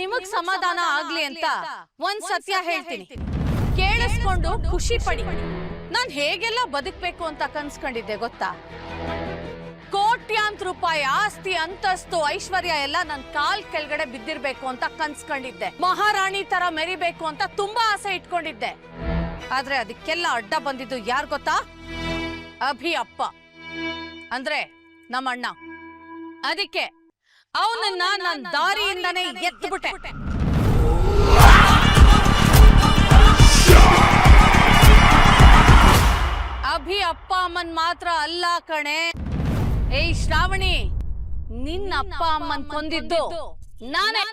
ನಿಮಗ್ ಸಮಾಧಾನ ಆಗ್ಲಿ ಅಂತ ಒಂದ್ ಸತ್ಯ ಹೇಳ್ತೀನಿ. ಕೇಳಿಸ್ಕೊಂಡು ಖುಷಿ ಪಡಿ. ನಾನ್ ಹೇಗೆಲ್ಲ ಬದುಕ್ಬೇಕು ಅಂತ ಕನ್ಸ್ಕೊಂಡಿದ್ದೆ ಗೊತ್ತಾ? ಕೋಟ್ಯಾಂತ ರೂಪಾಯಿ ಆಸ್ತಿ ಅಂತಸ್ತು ಐಶ್ವರ್ಯ ಎಲ್ಲ ನನ್ ಕಾಲ್ ಕೆಳಗಡೆ ಬಿದ್ದಿರ್ಬೇಕು ಅಂತ ಕನ್ಸ್ಕೊಂಡಿದ್ದೆ. ಮಹಾರಾಣಿ ತರ ಮೆರಿಬೇಕು ಅಂತ ತುಂಬಾ ಆಸೆ ಇಟ್ಕೊಂಡಿದ್ದೆ. ಆದ್ರೆ ಅದಕ್ಕೆಲ್ಲ ಅಡ್ಡ ಬಂದಿದ್ದು ಯಾರ್ ಗೊತ್ತಾ? ಅಭಿ ಅಪ್ಪ. ಅಂದ್ರೆ ನಮ್ಮಣ್ಣ. ಅದಕ್ಕೆ ಅವನನ್ನ ನನ್ನ ದಾರಿಯಿಂದನೇ ಎತ್ತಿಬಿಟ್ಟೆ ಅಭಿ ಅಪ್ಪ ಅಮ್ಮನ್ ಮಾತ್ರ ಅಲ್ಲ ಕಣೆ. ಏಯ್ ಶ್ರಾವಣಿ ನಿನ್ನ ಅಪ್ಪ ಅಮ್ಮನ್ ಕೊಂದಿದ್ದು. ನಾನೇ.